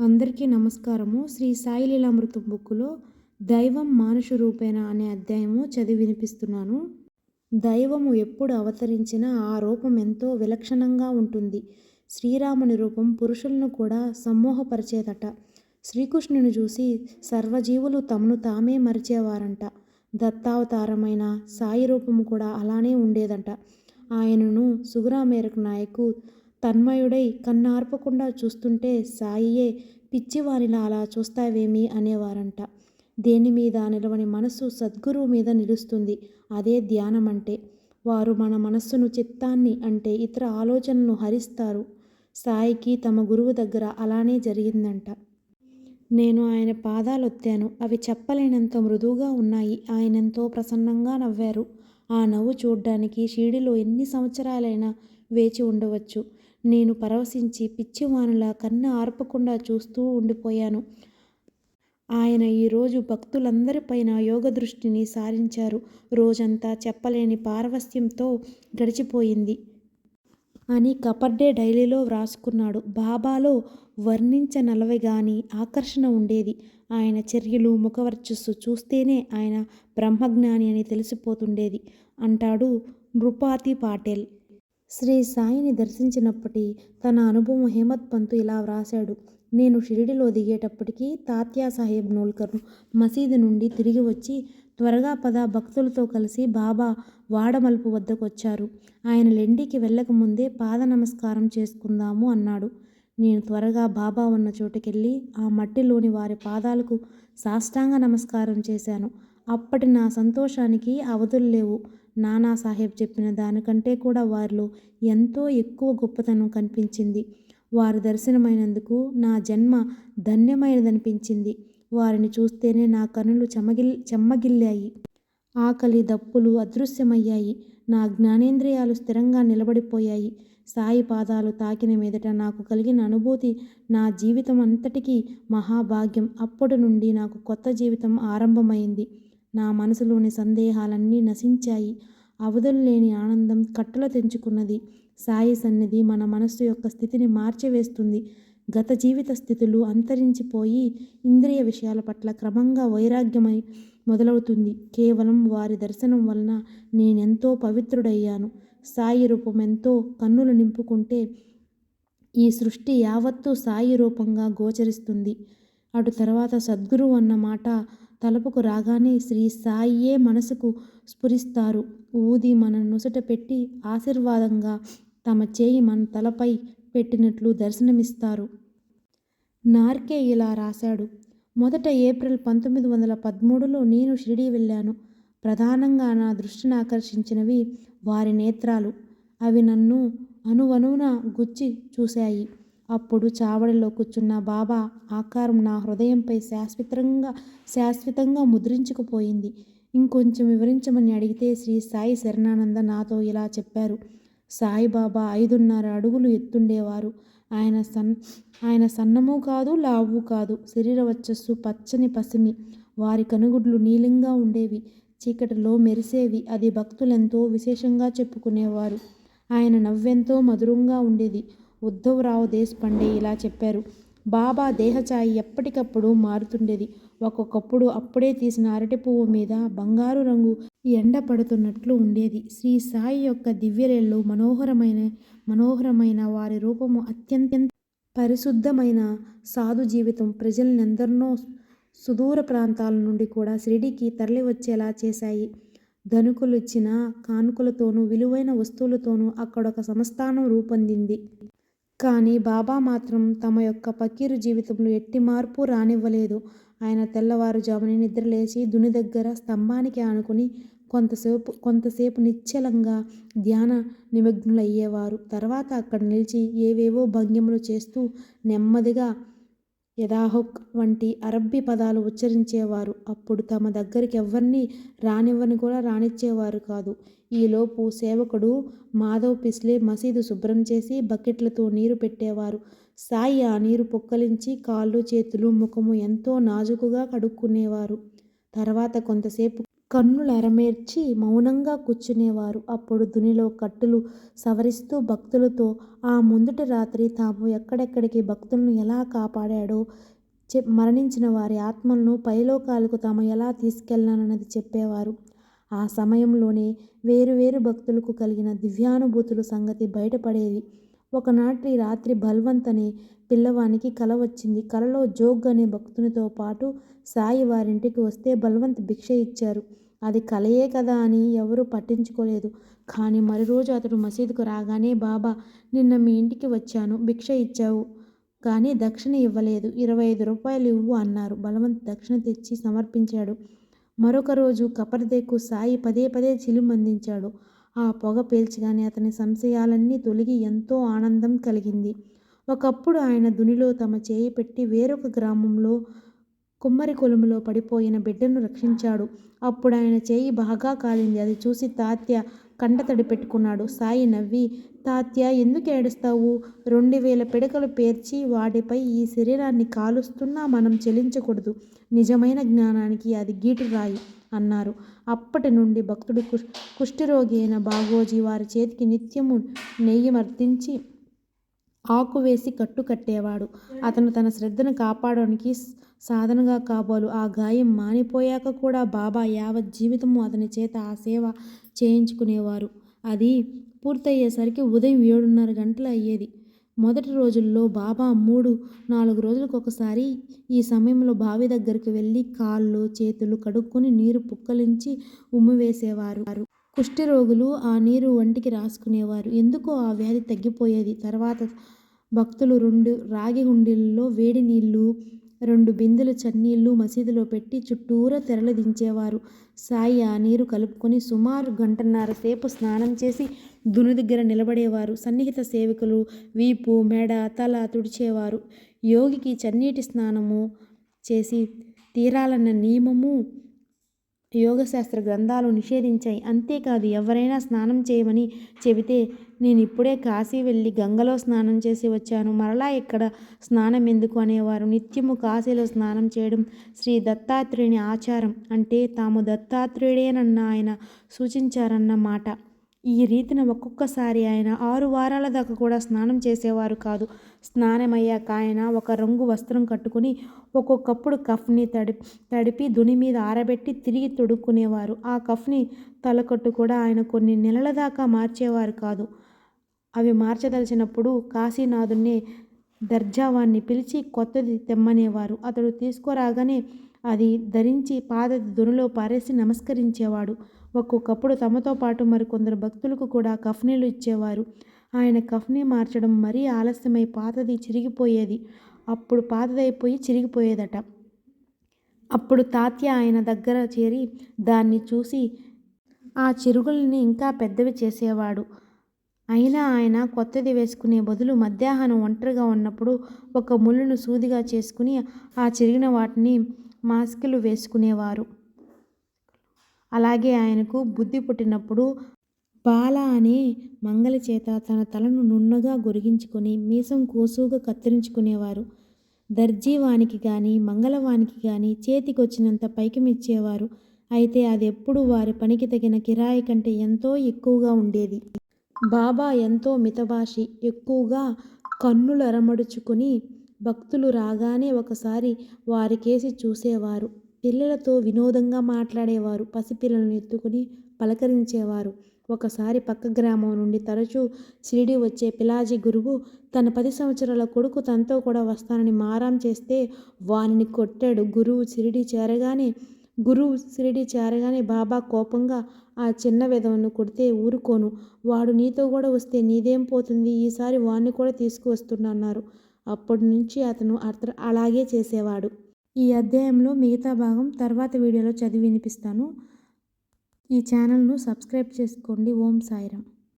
అందరికీ నమస్కారము. శ్రీ సాయి లీలామృతం బుక్కులో దైవం మానుష రూపేణ అనే అధ్యాయము చదివి వినిపిస్తున్నాను. దైవము ఎప్పుడు అవతరించినా ఆ రూపం ఎంతో విలక్షణంగా ఉంటుంది. శ్రీరాముని రూపం పురుషులను కూడా సమ్మోహపరిచేదట. శ్రీకృష్ణుని చూసి సర్వజీవులు తమను తామే మరిచేవారంట. దత్తావతారమైన సాయి రూపము కూడా అలానే ఉండేదంట. ఆయనను సుగురామేరకు నాయకు తన్మయుడై కన్నార్పకుండా చూస్తుంటే సాయియే పిచ్చివారిలా అలా చూస్తావేమి? అనేవారంట. దేని మీద నిలవని మనస్సు సద్గురువు మీద నిలుస్తుంది. అదే ధ్యానం అంటే వారు మన మనస్సును చిత్తాన్ని అంటే ఇతర ఆలోచనలను హరిస్తారు. సాయికి తమ గురువు దగ్గర అలానే జరిగిందంట. నేను ఆయన పాదాలొత్తాను. అవి చెప్పలేనంత మృదువుగా ఉన్నాయి. ఆయనెంతో ప్రసన్నంగా నవ్వారు. ఆ నవ్వు చూడ్డానికి షీడిలో ఎన్ని సంవత్సరాలైనా వేచి ఉండవచ్చు. నేను పరవశించి పిచ్చివానులా కన్ను ఆర్పకుండా చూస్తూ ఉండిపోయాను. ఆయన ఈరోజు భక్తులందరిపైన యోగ దృష్టిని సారించారు. రోజంతా చెప్పలేని పారవస్యంతో గడిచిపోయింది. అని కపర్డే డైలీలో వ్రాసుకున్నాడు. బాబాలో వర్ణించనలవి గాని ఆకర్షణ ఉండేది. ఆయన చర్యలు ముఖవర్చస్సు చూస్తేనే ఆయన బ్రహ్మజ్ఞాని అని తెలిసిపోతుండేది. అంటాడు నృపాతి పాటేల్. శ్రీ సాయిని దర్శించినప్పటి తన అనుభవం హేమత్ పంతు ఇలా వ్రాశాడు. నేను షిరిడిలో దిగేటప్పటికీ తాత్యా సాహెబ్ నోల్కర్ను మసీదు నుండి తిరిగి వచ్చి త్వరగా పద భక్తులతో కలిసి బాబా వాడమలుపు వద్దకు వచ్చారు ఆయన లెండికి వెళ్ళకముందే పాద నమస్కారం చేసుకుందాము అన్నాడు. నేను త్వరగా బాబా ఉన్న చోటుకెళ్ళి ఆ మట్టిలోని వారి పాదాలకు సాష్టాంగ నమస్కారం చేశాను. అప్పటి నా సంతోషానికి అవధులు లేవు. నానాసాహెబ్ చెప్పిన దానికంటే కూడా వారిలో ఎంతో ఎక్కువ గొప్పతనం కనిపించింది. వారు దర్శనమైనందుకు నా జన్మ ధన్యమైనదనిపించింది. వారిని చూస్తేనే నా కనులు చెమగిల్ చెమ్మగిల్లాయి. ఆకలి దప్పులు అదృశ్యమయ్యాయి. నా జ్ఞానేంద్రియాలు స్థిరంగా నిలబడిపోయాయి. సాయి పాదాలు తాకిన మీదట నాకు కలిగిన అనుభూతి నా జీవితం అంతటికీ మహాభాగ్యం. అప్పటి నుండి నాకు కొత్త జీవితం ఆరంభమైంది. నా మనసులోని సందేహాలన్నీ నశించాయి. అవధుల్లేని ఆనందం కట్టలు తెంచుకున్నది. సాయి సన్నిధి మన మనస్సు యొక్క స్థితిని మార్చివేస్తుంది. గత జీవిత స్థితులు అంతరించిపోయి ఇంద్రియ విషయాల పట్ల క్రమంగా వైరాగ్యమై మొదలవుతుంది. కేవలం వారి దర్శనం వలన నేనెంతో పవిత్రుడయ్యాను. సాయి రూపం ఎంతో కన్నులు నింపుకుంటే ఈ సృష్టి యావత్తూ సాయి రూపంగా గోచరిస్తుంది. అటు తర్వాత సద్గురువు అన్న మాట తలుపుకు రాగానే శ్రీ సాయియే మనసుకు స్ఫురిస్తారు. ఊది మన నుసట పెట్టి ఆశీర్వాదంగా తమ చేయి మన తలపై పెట్టినట్లు దర్శనమిస్తారు. నార్కే ఇలా రాశాడు. మొదట ఏప్రిల్ పంతొమ్మిది వందల పదమూడులో నేను షిరిడి వెళ్ళాను. ప్రధానంగా నా దృష్టిని ఆకర్షించినవి వారి నేత్రాలు. అవి నన్ను అనువనువున గుచ్చి చూశాయి. అప్పుడు చావడిలో కూర్చున్న బాబా ఆకారం నా హృదయంపై శాశ్వతంగా శాశ్వతంగా ముద్రించుకుపోయింది. ఇంకొంచెం వివరించమని అడిగితే శ్రీ సాయి శరణానంద నాతో ఇలా చెప్పారు. సాయిబాబా ఐదున్నర అడుగులు ఎత్తుండేవారు. ఆయన సన్ ఆయన సన్నము కాదు లావు కాదు. శరీర వచ్చస్సు పచ్చని పసిమి. వారి కనుగుడ్లు నీలంగా ఉండేవి. చీకటిలో మెరిసేవి. అది భక్తులెంతో విశేషంగా చెప్పుకునేవారు. ఆయన నవ్వెంతో మధురంగా ఉండేది. ఉద్ధవరావు దేశపాండే ఇలా చెప్పారు. బాబా దేహఛాయి ఎప్పటికప్పుడు మారుతుండేది. ఒక్కొక్కప్పుడు అప్పుడే తీసిన అరటి పువ్వు మీద బంగారు రంగు ఎండ పడుతున్నట్లు ఉండేది. శ్రీ సాయి యొక్క దివ్యలేళ్ళు మనోహరమైన మనోహరమైన వారి రూపము అత్యంత పరిశుద్ధమైన సాధు జీవితం ప్రజలనెందరినో సుదూర ప్రాంతాల నుండి కూడా షిరిడికి తరలి వచ్చేలా చేశాయి. ధనుకులు ఇచ్చిన కానుకలతోనూ విలువైన వస్తువులతోనూ అక్కడొక సంస్థానం రూపొందింది. కానీ బాబా మాత్రం తమ యొక్క పకీరు జీవితంలో ఎట్టి మార్పు రానివ్వలేదు. ఆయన తెల్లవారుజామున నిద్రలేచి దుని దగ్గర స్తంభానికి ఆనుకుని కొంతసేపు కొంతసేపు నిశ్చలంగా ధ్యాన నిమగ్నులయ్యేవారు. తర్వాత అక్కడ నిలిచి ఏవేవో భంగిమలు చేస్తూ నెమ్మదిగా యదాహుక్ వంటి అరబ్బీ పదాలు ఉచ్చరించేవారు. అప్పుడు తమ దగ్గరికి ఎవరిని రానివ్వని కూడా రానిచ్చేవారు కాదు. ఈలోపు సేవకుడు మాధవ్ పిస్లే మసీదు శుభ్రం చేసి బకెట్లతో నీరు పెట్టేవారు సాయి ఆ నీరు పొక్కలించి కాళ్ళు చేతులు ముఖము ఎంతో నాజుకుగా కడుక్కునేవారు తర్వాత కొంతసేపు కన్నులు అరమేర్చి మౌనంగా కూర్చునేవారు. అప్పుడు దునిలో కట్టులు సవరిస్తూ భక్తులతో ఆ ముందుటి రాత్రి తాము ఎక్కడెక్కడికి భక్తులను ఎలా కాపాడాడో, మరణించిన వారి ఆత్మలను పైలోకాలకు తాము ఎలా తీసుకెళ్ళానన్నది చెప్పేవారు. ఆ సమయంలోనే వేరు వేరు భక్తులకు కలిగిన దివ్యానుభూతుల సంగతి బయటపడేది. ఒకనాటి రాత్రి బల్వంత్ అనే పిల్లవానికి కల వచ్చింది. కలలో జోగ్ అనే భక్తునితో పాటు సాయి వారింటికి వస్తే బల్వంత్ భిక్ష ఇచ్చారు. అది కలయే కదా అని ఎవరూ పట్టించుకోలేదు. కానీ మరురోజు అతడు మసీదుకు రాగానే బాబా నిన్న మీ ఇంటికి వచ్చాను. భిక్ష ఇచ్చావు కానీ దక్షిణ ఇవ్వలేదు. ఇరవై ఐదు రూపాయలు ఇవ్వు అన్నారు. బలవంత్ దక్షిణ తెచ్చి సమర్పించాడు. మరొక రోజు కపర్దేకు సాయి పదే పదే చిలుమందించాడు. ఆ పొగ పేల్చగానే అతని సంశయాలన్నీ తొలగి ఎంతో ఆనందం కలిగింది. ఒకప్పుడు ఆయన దునిలో తమ చేయి పెట్టి వేరొక గ్రామంలో కుమ్మరి కొలుములో పడిపోయిన బిడ్డను రక్షించాడు. అప్పుడు ఆయన చేయి బాగా కాలింది. అది చూసి తాత్య కండతడి పెట్టుకున్నాడు. సాయి నవ్వి తాత్య ఎందుకు ఏడుస్తావు? రెండు వేల పిడకలు పేర్చి వాటిపై ఈ శరీరాన్ని కాలుస్తున్నా మనం చెలించకూడదు. నిజమైన జ్ఞానానికి అది గీటు రాయి అన్నారు. అప్పటి నుండి భక్తుడు కుష్ఠరోగి అయిన బాగోజీ వారి చేతికి నిత్యము నెయ్యి మర్తించి ఆకు వేసి కట్టు కట్టేవాడు. అతను తన శ్రద్ధను కాపాడడానికి సాధనగా కాబోలు ఆ గాయం మానిపోయాక కూడా బాబా యావత్ జీవితము అతని చేత ఆ సేవ చేయించుకునేవారు. అది పూర్తయ్యేసరికి ఉదయం ఏడున్నర గంటలు అయ్యేది. మొదటి రోజుల్లో బాబా మూడు నాలుగు రోజులకొకసారి ఈ సమయంలో బావి దగ్గరికి వెళ్ళి కాళ్ళు చేతులు కడుక్కుని నీరు పుక్కలించి ఉమ్మివేసేవారు. కుష్ఠరోగులు ఆ నీరు ఒంటికి రాసుకునేవారు. ఎందుకో ఆ వ్యాధి తగ్గిపోయేది. తర్వాత భక్తులు రెండు రాగి హుండీలలో వేడి నీళ్ళు, రెండు బిందెలు చన్నీళ్ళు మసీదులో పెట్టి చుట్టూరా తెరలు దించేవారు. సాయి ఆ నీరు కలుపుకొని సుమారు గంటన్నర సేపు స్నానం చేసి దుని దగ్గర నిలబడేవారు. సన్నిహిత సేవకులు వీపు, మెడ, తల తుడిచేవారు. యోగికి చన్నీటి స్నానము చేసి తీరాలన్న నియమము యోగశాస్త్ర గ్రంథాలు నిషేధించాయి. అంతేకాదు ఎవరైనా స్నానం చేయమని చెబితే నేను ఇప్పుడే కాశీ వెళ్ళి గంగలో స్నానం చేసి వచ్చాను. మరలా ఇక్కడ స్నానం ఎందుకు అనేవారు. నిత్యము కాశీలో స్నానం చేయడం శ్రీ దత్తాత్రేయుని ఆచారం. అంటే తాము దత్తాత్రేయుడేనన్న ఆయన సూచించారన్న మాట. ఈ రీతిన ఒక్కొక్కసారి ఆయన ఆరు వారాల దాకా కూడా స్నానం చేసేవారు కాదు. స్నానమయ్యాక ఆయన ఒక రంగు వస్త్రం కట్టుకుని ఒక్కొక్కప్పుడు కఫ్ని తడి తడిపి దుని మీద ఆరబెట్టి తిరిగి తొడుక్కునేవారు. ఆ కఫ్ని తలకట్టు కూడా ఆయన కొన్ని నెలల దాకా మార్చేవారు కాదు. అవి మార్చదలిచినప్పుడు కాశీనాథుని దర్జావాన్ని పిలిచి కొత్తది తెమ్మనేవారు. అతడు తీసుకురాగానే అది ధరించి పాతది దునిలో పారేసి నమస్కరించేవాడు. ఒక్కొక్కప్పుడు తమతో పాటు మరికొందరు భక్తులకు కూడా కఫ్నీలు ఇచ్చేవారు. ఆయన కఫ్నీ మార్చడం మరీ ఆలస్యమై పాతది చిరిగిపోయేది. అప్పుడు పాతదైపోయి చిరిగిపోయేదట. అప్పుడు తాత్య ఆయన దగ్గర చేరి దాన్ని చూసి ఆ చిరుగుల్ని ఇంకా పెద్దవి చేసేవాడు. అయినా ఆయన కొత్తది వేసుకునే బదులు మధ్యాహ్నం ఒంటరిగా ఉన్నప్పుడు ఒక ముళ్ళును సూదిగా చేసుకుని ఆ చిరిగిన వాటిని మాస్కులు వేసుకునేవారు. అలాగే ఆయనకు బుద్ధి పుట్టినప్పుడు బాల అనే మంగలి చేత తన తలను నున్నగా గొరిగించుకొని మీసం కోసుగా కత్తిరించుకునేవారు. దర్జీవానికి కానీ మంగళవానికి కానీ చేతికొచ్చినంత పైకిమిచ్చేవారు అయితే అది ఎప్పుడు వారి పనికి తగిన కిరాయి కంటే ఎంతో ఎక్కువగా ఉండేది. బాబా ఎంతో మితభాషి. ఎక్కువగా కన్నులరమడుచుకుని భక్తులు రాగానే ఒకసారి వారికేసి చూసేవారు. పిల్లలతో వినోదంగా మాట్లాడేవారు. పసిపిల్లలను ఎత్తుకుని పలకరించేవారు. ఒకసారి పక్క గ్రామం నుండి తరచూ షిరిడి వచ్చే పిలాజీ గురువు తన పది సంవత్సరాల కొడుకు తనతో కూడా వస్తానని మారాం చేస్తే వానిని కొట్టాడు. గురువు షిరిడి చేరగానే గురువు షిరిడి చేరగానే బాబా కోపంగా ఆ చిన్న విధవను కొడితే ఊరుకోను. వాడు నీతో కూడా వస్తే నీదేం పోతుంది? ఈసారి వాణ్ణి కూడా తీసుకువస్తున్నా అన్నారు. అప్పటినుంచి అతను అలాగే చేసేవాడు. ఈ అధ్యాయంలో మిగతా భాగం తర్వాత వీడియోలో చదివి వినిపిస్తాను. ఈ ఛానల్ను సబ్స్క్రైబ్ చేసుకోండి. ఓం సాయిరామ్